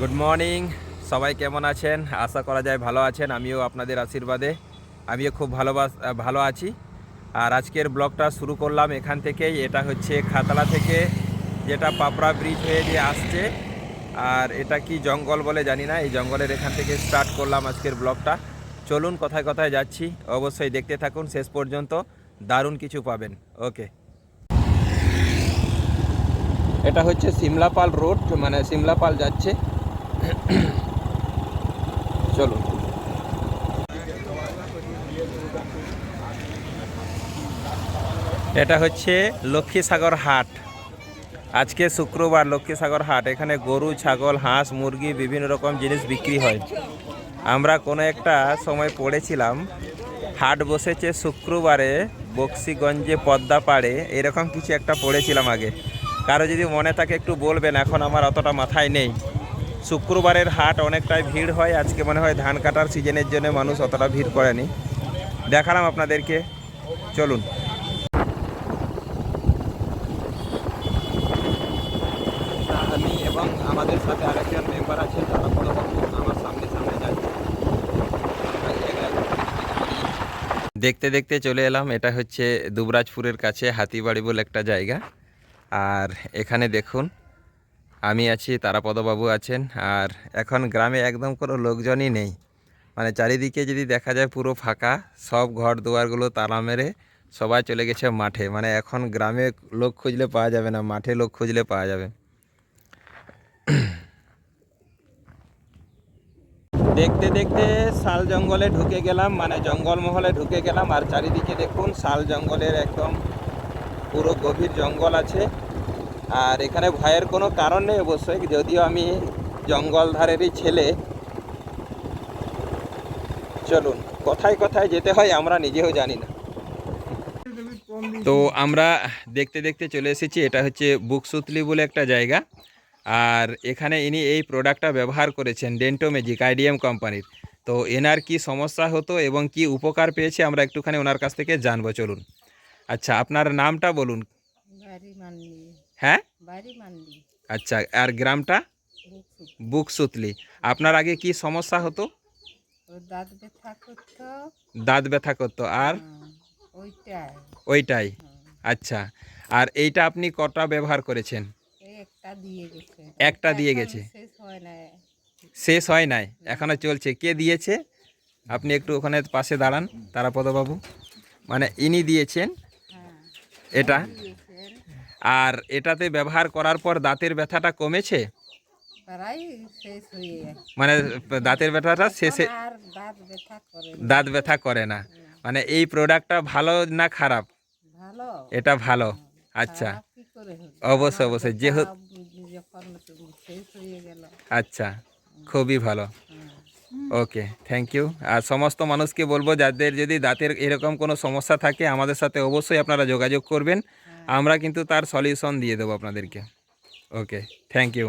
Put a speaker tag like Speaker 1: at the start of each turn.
Speaker 1: Good morning সবাই কেমন আছেন? আশা করা যায় ভালো আছেন। আমিও আপনাদের আশীর্বাদে। আমিও খুব ভালোবাস ভালো আছি। আর আজকের ব্লগটা শুরু করলাম এখান থেকেই। এটা হচ্ছে খাতলা থেকে, যেটা পাপড়া ব্রিজ হয়ে যে আসছে। আর এটা কি জঙ্গল বলে জানি না। এই জঙ্গলের এখান থেকে স্টার্ট করলাম আজকের ব্লগটা। চলুন কথায় কথায় যাচ্ছি। অবশ্যই দেখতে থাকুন। শেষ পর্যন্ত দারুণ কিছু পাবেন। ওকে। এটা হচ্ছে সিমলাপাল রোড মানে সিমলাপাল যাচ্ছে। চলুন। এটা হচ্ছে লক্ষ্মীসাগর হাট। আজকে শুক্রবার লক্ষ্মীসাগর হাট। এখানে গরু, ছাগল, হাঁস, মুরগি বিভিন্ন রকম জিনিস বিক্রি হয়। আমরা কোনো একটা সময় পড়েছিলাম, হাট বসেছে শুক্রবারে বক্সিগঞ্জে পদ্মা পাড়ে এরকম কিছু একটা পড়েছিলাম আগে। কারও যদি মনে থাকে একটু বলবেন, এখন আমার অতটা মাথায় নেই। শুক্রবারের হাট অনেকটাই ভিড় হয়। আজকে মনে হয় ধান কাটার সিজনের জন্য মানুষ অতটা ভিড় করেনি। দেখালাম আপনাদেরকে। চলুন। আমি এবং আমাদের সাথে আরেকজন মেম্বার আছেন তারা বড় আমার সামনে সামনে যাচ্ছে। দেখতে দেখতে চলে এলাম। এটা হচ্ছে দুবরাজপুরের কাছে হাতিবাড়ি বলে একটা জায়গা। আর এখানে দেখুন আমি আছি তারাপদবাবু আছেন, আর এখন গ্রামে একদম কোনো লোকজনই নেই। মানে চারিদিকে যদি দেখা যায় পুরো ফাঁকা, সব ঘর দুয়ারগুলো তালা মেরে সবাই চলে গেছে মাঠে। মানে এখন গ্রামে লোক খুঁজলে পাওয়া যাবে না, মাঠে লোক খুঁজলে পাওয়া যাবে। দেখতে দেখতে শাল জঙ্গলে ঢুকে গেলাম মানে জঙ্গলমহলে ঢুকে গেলাম, আর চারিদিকে দেখুন শাল জঙ্গলের একদম পুরো গভীর জঙ্গল আছে। আর এখানে ভয়ের কোনো কারণ নেই অবশ্যই যদিও আমি জঙ্গল ধারেরই ছেলে। চলুন কোথায় কোথায় যেতে হয় আমরা নিজেও জানি না। তো আমরা দেখতে দেখতে চলে এসেছি এটা হচ্ছে বুকসুতলি বলে একটা জায়গা। আর এখানে ইনি এই প্রোডাক্টটা ব্যবহার করেছেন ডেন্টো ম্যাজিক আইডিএম কোম্পানির। তো এনার কি সমস্যা হতো এবং কি উপকার পেয়েছে আমরা একটুখানি ওনার কাছ থেকে জানব চলুন। আচ্ছা আপনার নামটা বলুন। হ্যাঁ? আচ্ছা আর গ্রামটা? বুক সুতলি। আপনার আগে কি সমস্যা হতো?
Speaker 2: দাঁত ব্যথা করতো।
Speaker 1: আর?
Speaker 2: হ্যাঁ, ওইটাই। হ্যাঁ।
Speaker 1: আচ্ছা আর এইটা আপনি কটা ব্যবহার করেছেন?
Speaker 2: একটা দিয়ে গেছে। শেষ হয়
Speaker 1: নাই। এখনও চলছে। কে দিয়েছে? আপনি একটু ওখানে পাশে দাঁড়ান তারাপদবাবু। মানে ইনি দিয়েছেন।
Speaker 2: হ্যাঁ।
Speaker 1: এটা? আর এটাতে ব্যবহার করার পর দাঁতের ব্যথাটা কমেছে? মানে দাঁতের ব্যথাটা শেষে
Speaker 2: দাঁত ব্যথা করে না।
Speaker 1: মানে এই প্রোডাক্টটা ভালো না খারাপ? এটা ভালো। আচ্ছা? অবশ্যই, অবশ্যই। যেহেতু- আচ্ছা। খুবই ভালো। ওকে থ্যাংক ইউ আর সমস্ত মানুষকে বলব যাদের যদি দাঁতের এরকম কোনো সমস্যা থাকে আমাদের সাথে অবশ্যই আপনারা যোগাযোগ করবেন। আমরা কিন্তু তার সলিউশন দিয়ে দেবো আপনাদেরকে। Okay thank you